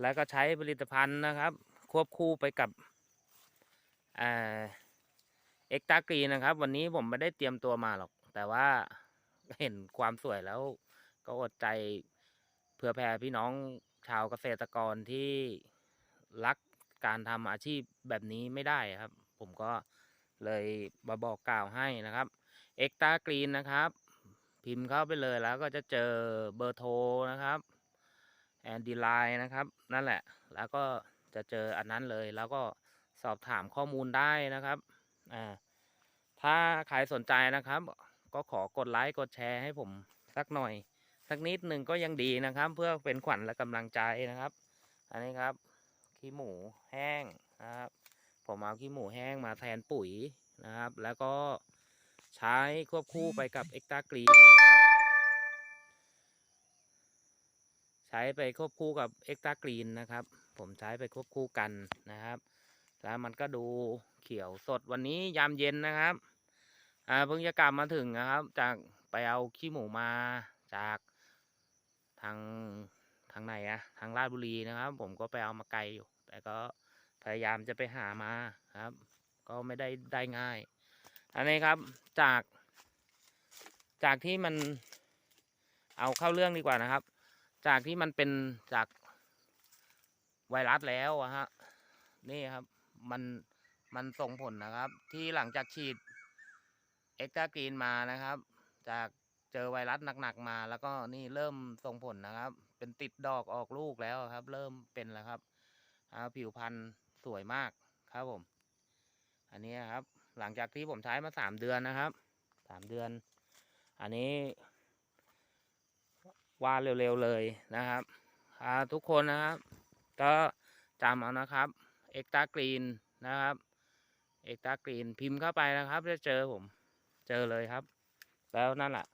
แล้วก็ใช้ผลิตภัณฑ์นะครับ ควบคู่ไปกับเอ็กตากรีนะครับ วันนี้ผมไม่ได้เตรียมตัวมาหรอก แต่ว่าเห็นความสวยแล้วก็อดใจเพื่อแผ่พี่น้องชาวเกษตรกรที่รักการทำอาชีพแบบนี้ไม่ได้ครับ ผมก็เลยมาบอกกล่าวให้นะครับเอ็กตากรีนนะครับ พิมพ์เข้าไปเลยแล้วก็จะเจอเบอร์โทรนะครับ แอนดีไลน์นะครับ นั่นแหละ แล้วก็จะเจออันนั้นเลย แล้วก็สอบถามข้อมูลได้นะครับ อ่า ถ้าใครสนใจนะครับ ก็ขอกดไลค์ กดแชร์ให้ผมสักหน่อย สักนิดหนึ่งก็ยังดีนะครับ เพื่อเป็นขวัญและกำลังใจนะครับ อันนี้ครับ ขี้หมูแห้งนะครับ ผมเอาขี้หมูแห้งมาแทนปุ๋ยนะครับ แล้วก็ใช้ควบคู่ไปกับเอ็กตากรีนนะครับ ช้ไปควบคู่กับเอ็กตากรีนนะครับ ผมใช้ไปควบคู่กันนะครับ แล้วมันก็ดูเขียวสดวันนี้ยามเย็นนะครับอ่าเพิ่งจะกลับมาถึงนะครับ จากไปเอาขี้หมูมาจากทางทางไหนอะทางราชบุรีนะครับ ผมก็ไปเอามาไกลอยู่ แต่ก็พยายามจะไปหามาครับ ก็ไม่ได้ได้ง่าย อันนี้ครับจาก จากที่มันเอาเข้าเรื่องดีกว่านะครับ จากที่มันเป็นจากไวรัสแล้วอะฮะ นี่ครับมันมันส่งผลนะครับ ที่หลังจากฉีดเอ็กตากรีนมานะครับ จากเจอไวรัสหนักๆมา แล้วก็นี่เริ่มส่งผลนะครับ เป็นติดดอกออกลูกแล้วครับ เริ่มเป็นแล้วครับผิวพรรณสวยมากครับผม อันนี้ครับ หลังจากที่ผมใช้มาสามเดือนนะครับสามเดือน อันนี้ ว่าเร็วๆเลยนะครับทุกคนนะครับ ก็จำเอานะครับเอ็กตากรีนนะครับเอกตากรีนพิมพ์เข้าไปนะครับจะเจอผม เจอเลยครับ แล้วนั่นแหละ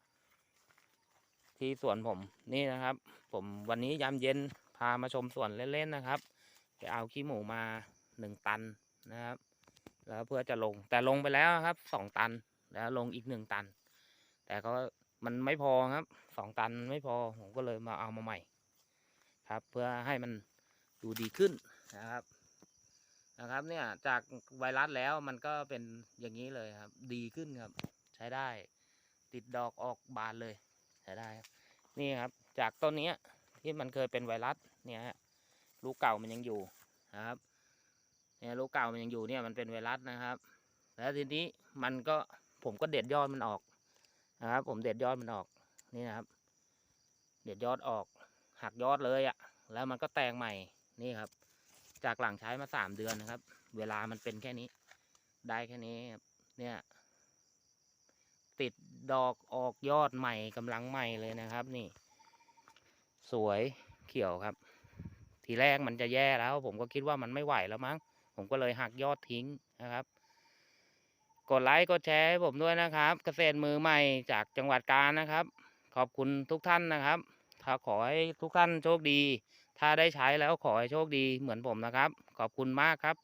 ที่สวนผมนี่นะครับ ผมวันนี้ยามเย็นพามาชมสวนเล่นๆนะครับไปเอาขี้หมูมาหนึ่งตันนะครับ แล้วเพื่อจะลงแต่ลงไปแล้วครับสองตันแล้วลงอีกหนึ่งตัน แต่ก็ มันไม่พอครับสองตันไม่พอผมก็เลยมาเอามาใหม่ ครับ เพื่อให้มันดูดีขึ้นนะครับนะครับเนี่ยจากไวรัสแล้วมันก็เป็นอย่างนี้เลยครับ ดีขึ้นครับ ใช้ได้ ติดดอกออกบานเลยใช้ได้ครับนี่ครับจากต้นนี้ที่มันเคยเป็นไวรัสเนี่ยฮะลูกเก่ามันยังอยู่นะครับเนี่ยลูกเก่ามันยังอยู่เนี่ยมันเป็นไวรัสนะครับ แล้วทีนี้มันก็ผมก็เด็ดยอดมันออก นะครับผมเด็ดยอดมันออกนี่นะครับ เด็ดยอดออก หักยอดเลยอะ่ะ แล้วมันก็แตงใหม่นี่ครับ จากหลังใช้มาสามเดือนนะครับ เวลามันเป็นแค่นี้ ได้แค่นี้ครับเนี่ย ติดดอกออกยอดใหม่กำลังใหม่เลยนะครับ นี่ สวยเขียวครับ ทีแรกมันจะแย่แล้ว ผมก็คิดว่ามันไม่ไหวแล้วมั้งผมก็เลยหักยอดทิ้งนะครับ กดไลค์กดแชร์ให้ผมด้วยนะครับ เกษตรมือใหม่จากจังหวัดกาญนะครับ ขอบคุณทุกท่านนะครับถ้าขอให้ทุกท่านโชคดี ถ้าได้ใช้แล้วขอให้โชคดีเหมือนผมนะครับ ขอบคุณมากครับ